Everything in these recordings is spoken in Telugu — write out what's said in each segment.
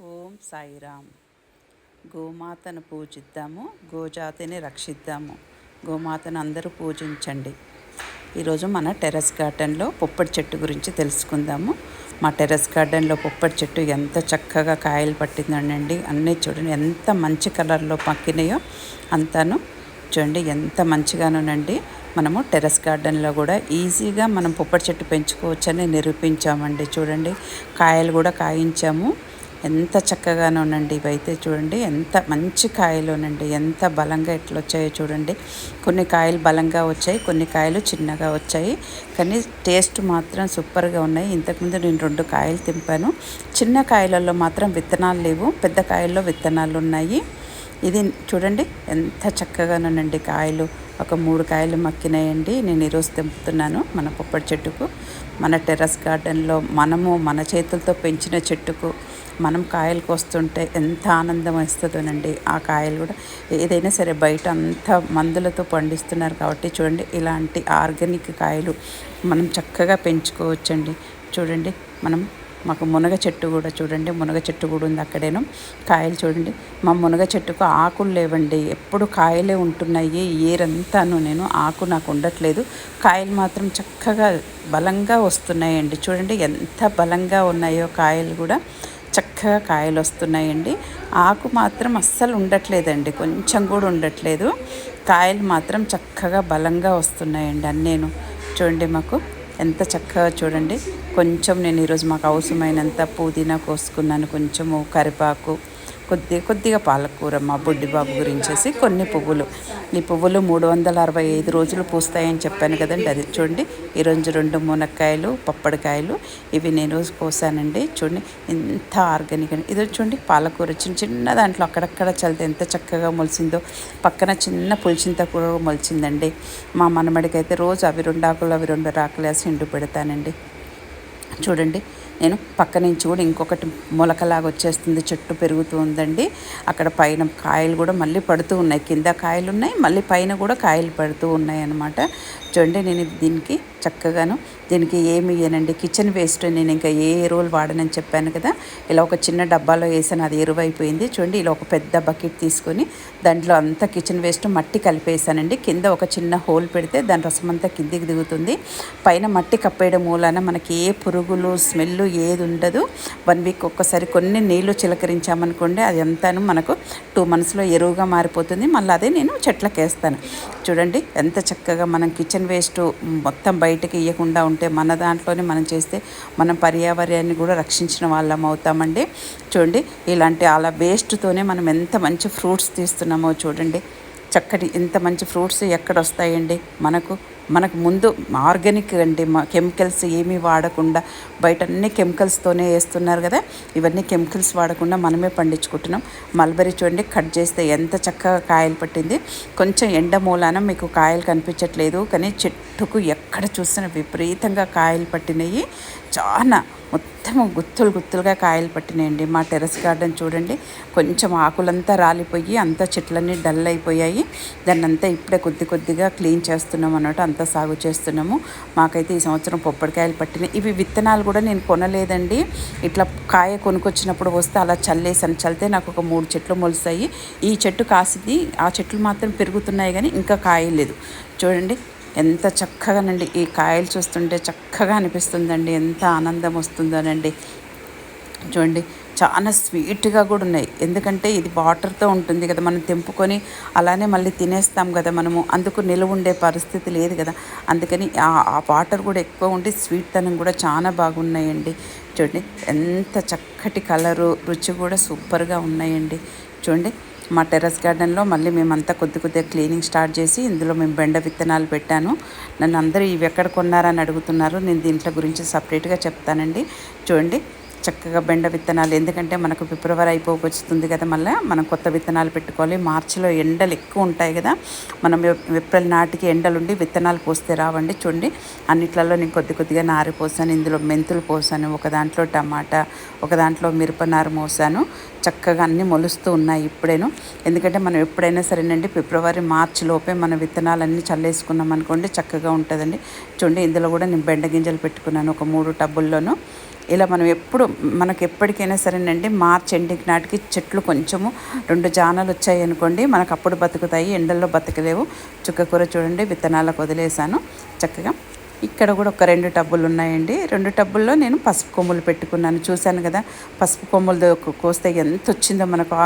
ఓం సాయిరామ్. గోమాతను పూజిద్దాము గోజాతిని రక్షిద్దాము. గోమాతను అందరూ పూజించండి. ఈరోజు మన టెర్రస్ గార్డెన్లో పుప్పటి చెట్టు గురించి తెలుసుకుందాము. మా టెర్రస్ గార్డెన్లో పుప్పటి చెట్టు ఎంత చక్కగా కాయలు పట్టిందండి అన్నీ చూడండి ఎంత మంచి కలర్లో పక్కినాయో అంతాను చూడండి ఎంత మంచిగానోనండి. మనము టెర్రస్ గార్డెన్లో కూడా ఈజీగా మనం పుప్పటి చెట్టు పెంచుకోవచ్చని నిరూపించామండి. చూడండి కాయలు కూడా కాయించాము. ఎంత చక్కగానోనండి ఇవైతే చూడండి ఎంత మంచి కాయలోనండి ఎంత బలంగా ఎట్లా వచ్చాయో చూడండి. కొన్ని కాయలు బలంగా వచ్చాయి కొన్ని కాయలు చిన్నగా వచ్చాయి. కానీ టేస్ట్ మాత్రం సూపర్గా ఉన్నాయి. ఇంతకుముందు నేను రెండు కాయలు తింపాను. చిన్న కాయలలో మాత్రం విత్తనాలు లేవు పెద్ద కాయల్లో విత్తనాలు ఉన్నాయి ఇది చూడండి ఎంత చక్కగానండి కాయలు ఒక మూడు కాయలు మక్కినాయండి. నేను ఈరోజు తెంపుతున్నాను మన పొప్పటి చెట్టుకు మన టెర్రస్ గార్డెన్లో మనము మన చేతులతో పెంచిన చెట్టుకు. మనం కాయలు కోస్తుంటే ఎంత ఆనందం వస్తుందోనండి. ఆ కాయలు కూడా ఏదైనా సరే బయట అంతా మందులతో పండిస్తున్నారు కాబట్టి చూడండి ఇలాంటి ఆర్గానిక్ కాయలు మనం చక్కగా పెంచుకోవచ్చండి. చూడండి మనం మాకు మునగ చెట్టు కూడా చూడండి మునగ చెట్టు కూడా ఉంది అక్కడేను. కాయలు చూడండి. మా మునగ చెట్టుకు ఆకులు లేవండి. ఎప్పుడు కాయలే ఉంటున్నాయి. ఏరంతాను నేను ఆకు నాకు ఉండట్లేదు. కాయలు మాత్రం చక్కగా బలంగా వస్తున్నాయండి. చూడండి ఎంత బలంగా ఉన్నాయో కాయలు కూడా. చక్కగా కాయలు వస్తున్నాయండి. ఆకు మాత్రం అస్సలు ఉండట్లేదండి. కొంచెం కూడా ఉండట్లేదు. కాయలు మాత్రం చక్కగా బలంగా వస్తున్నాయండి అన్నేను. చూడండి మాకు ఎంత చక్కగా చూడండి. కొంచెం నేను ఈరోజు మాకు అవసరమైనంత పుదీనా కోసుకున్నాను కొంచెము కరివేపాకు కొద్ది కొద్దిగా పాలకూర మా బుడ్డిబాబు గురించేసి కొన్ని పువ్వులు. ఈ పువ్వులు మూడు వందల అరవై ఐదు రోజులు పూస్తాయని చెప్పాను కదండి. అది చూడండి ఈరోజు రెండు మునక్కాయలు పప్పడికాయలు ఇవి నేను కోసానండి. చూడండి ఎంత ఆర్గానిక్ అని ఇది చూడండి పాలకూర చిన్న చిన్న దాంట్లో అక్కడక్కడ చల్లితే ఎంత చక్కగా మొలిసిందో. పక్కన చిన్న పులిచింత కూర మొలిచిందండి. మా మనమడికి అయితే రోజు అవి రెండు ఆకులు అవి రెండు రాకులేసి ఎండు పెడతానండి. చూడండి నేను పక్క నుంచి కూడా ఇంకొకటి మొలకలాగా వచ్చేస్తుంది చెట్టు పెరుగుతూ ఉందండి. అక్కడ పైన కాయలు కూడా మళ్ళీ పడుతూ ఉన్నాయి. కింద కాయలు ఉన్నాయి మళ్ళీ పైన కూడా కాయలు పడుతూ ఉన్నాయి అన్నమాట. చూడండి నేను దీనికి చక్కగాను దీనికి ఏమి ఇయ్యనండి. కిచెన్ వేస్ట్ నేను ఇంకా ఏ ఎరువులు వాడనని చెప్పాను కదా ఇలా ఒక చిన్న డబ్బాలో వేసాను అది ఎరువు అయిపోయింది చూడండి ఇలా ఒక పెద్ద బకెట్ తీసుకొని దాంట్లో అంతా కిచెన్ వేస్ట్ మట్టి కలిపేసానండి. కింద ఒక చిన్న హోల్ పెడితే దాని రసం అంతా కిందికి దిగుతుంది. పైన మట్టి కప్పేయడం మూలాన మనకి ఏ పురుగులు స్మెల్ ఏది ఉండదు. వన్ వీక్ ఒక్కసారి కొన్ని నీళ్ళు చిలకరించామనుకోండి అది అంతాను మనకు టూ మంత్స్లో ఎరువుగా మారిపోతుంది. మళ్ళీ అదే నేను చెట్లకేస్తాను. చూడండి ఎంత చక్కగా మనం కిచెన్ వేస్ట్ మొత్తం బయటకి ఇవ్వకుండా ఉంటే మన దాంట్లోనే మనం చేస్తే మనం పర్యావరణాన్ని కూడా రక్షించిన వాళ్ళం అవుతామండి. చూడండి ఇలాంటి అలా వేస్ట్తోనే మనం ఎంత మంచి ఫ్రూట్స్ తీస్తున్నామో చూడండి. చక్కటి ఇంత మంచి ఫ్రూట్స్ ఎక్కడ వస్తాయండి? మనకు మనకు ముందు ఆర్గానిక్ అండి మా కెమికల్స్ ఏమీ వాడకుండా బయట అన్ని కెమికల్స్తోనే వేస్తున్నారు కదా? ఇవన్నీ కెమికల్స్ వాడకుండా మనమే పండించుకుంటున్నాం. మల్బరీ చూడండి కట్ చేస్తే ఎంత చక్కగా కాయలు పట్టింది. కొంచెం ఎండ మూలాన మీకు కాయలు కనిపించట్లేదు కానీ చెట్టుకు ఎక్కడ చూసినా విపరీతంగా కాయలు పట్టినాయి. చాలా మొత్తం గుత్తులు గుత్తులుగా కాయలు పట్టినాయండి. మా టెర్రస్ గార్డెన్ చూడండి. కొంచెం ఆకులంతా రాలిపోయి అంతా చెట్లన్నీ డల్ అయిపోయాయి. దాన్ని అంతా ఇప్పుడే కొద్ది కొద్దిగా క్లీన్ చేస్తున్నాం అన్నట్టు అంతా సాగు చేస్తున్నాము. మాకైతే ఈ సంవత్సరం పొప్పడికాయలు పట్టినాయి. ఇవి విత్తనాలు కూడా నేను కొనలేదండి. ఇట్లా కాయ కొనుకొచ్చినప్పుడు వస్తే అలా చల్లేసాను. చల్లితే నాకు ఒక మూడు చెట్లు మొలుస్తాయి. ఈ చెట్టు కాసింది ఆ చెట్లు మాత్రం పెరుగుతున్నాయి కానీ ఇంకా కాయలేదు. చూడండి. ఎంత చక్కగానండి. ఈ కాయలు చూస్తుంటే చక్కగా అనిపిస్తుందండి. ఎంత ఆనందం వస్తుందోనండి. చూడండి చాలా స్వీట్గా కూడా ఉన్నాయి. ఎందుకంటే ఇది వాటర్తో ఉంటుంది కదా మనం తెంపుకొని అలానే మళ్ళీ తినేస్తాం కదా మనము. అందుకు నిలువ ఉండే పరిస్థితి లేదు కదా. అందుకని ఆ వాటర్ కూడా ఎక్కువ ఉండి స్వీట్ తనం కూడా చాలా బాగున్నాయండి. చూడండి ఎంత చక్కటి కలరు రుచి కూడా సూపర్గా ఉన్నాయండి. చూడండి మా టెర్రస్ గార్డెన్లో మళ్ళీ మేమంతా కొద్ది కొద్దిగా క్లీనింగ్ స్టార్ట్ చేసి ఇందులో మేము బెండ విత్తనాలు పెట్టాను. నన్ను అందరూ ఇవి ఎక్కడ కొన్నారని అడుగుతున్నారు. నేను దీంట్లో గురించి సపరేట్గా చెప్తానండి. చూడండి. చక్కగా బెండ విత్తనాలు. ఎందుకంటే మనకు ఫిబ్రవరి అయిపోకొచ్చుతుంది కదా మళ్ళీ మనం కొత్త విత్తనాలు పెట్టుకోవాలి. మార్చిలో ఎండలు ఎక్కువ ఉంటాయి కదా మనం ఏప్రిల్ నాటికి ఎండలుండి విత్తనాలు పోస్తే రావండి. చూడండి అన్నిట్లలో నేను కొద్ది కొద్దిగా నారు పోసాను ఇందులో మెంతులు పోసాను ఒక దాంట్లో టమాటా ఒక దాంట్లో మిరపనారు మోసాను. చక్కగా అన్నీ మొలుస్తూ ఉన్నాయి ఇప్పుడేను. ఎందుకంటే మనం ఎప్పుడైనా సరేనండి ఫిబ్రవరి మార్చి లోపే మన విత్తనాలన్నీ చల్లేసుకున్నాం అనుకోండి చక్కగా ఉంటుందండి. చూడండి ఇందులో కూడా నేను బెండ గింజలు పెట్టుకున్నాను ఒక మూడు టబ్బుల్లోనూ. ఇలా మనం ఎప్పుడు మనకు ఎప్పటికైనా సరేనండి మార్చ్ ఎండింగ్ నాటికి చెట్లు కొంచెము రెండు జానాలు వచ్చాయి అనుకోండి మనకు అప్పుడు బతుకుతాయి ఎండల్లో బతకలేవు. చుక్కకూర చూడండి విత్తనాలకు వదిలేసాను చక్కగా ఇక్కడ కూడా ఒక రెండు టబ్బులు ఉన్నాయండి. రెండు టబ్బుల్లో నేను పసుపు కొమ్ములు పెట్టుకున్నాను. చూశాను కదా పసుపు కొమ్ములు కోస్తే ఎంత వచ్చిందో మనకు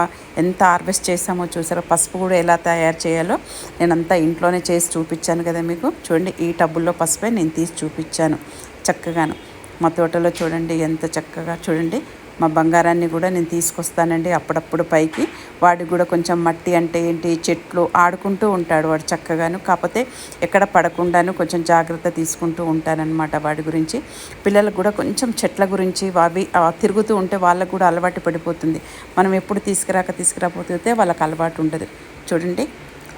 ఎంత హార్వెస్ట్ చేసామో చూసారో పసుపు కూడా ఎలా తయారు చేయాలో నేను అంతా ఇంట్లోనే చేసి చూపించాను కదా మీకు. చూడండి ఈ టబ్బుల్లో పసుపే నేను తీసి చూపించాను. చక్కగాను. మా తోటలో చూడండి ఎంత చక్కగా చూడండి. మా బంగారాన్ని కూడా నేను తీసుకొస్తానండి అప్పుడప్పుడు పైకి. వాడికి కూడా కొంచెం మట్టి అంటే ఏంటి చెట్లు ఆడుకుంటూ ఉంటాడు వాడు చక్కగాను. కాకపోతే ఎక్కడ పడకుండాను కొంచెం జాగ్రత్త తీసుకుంటూ ఉంటానన్నమాట వాడి గురించి. పిల్లలకు కూడా కొంచెం చెట్ల గురించి అవి తిరుగుతూ ఉంటే వాళ్ళకు కూడా అలవాటు పడిపోతుంది. మనం ఎప్పుడు తీసుకురాక తీసుకురాకపోతే వాళ్ళకి అలవాటు ఉండదు. చూడండి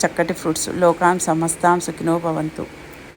చక్కటి ఫ్రూట్స్. లోకాం సమస్తాం సుఖినో భవంతు.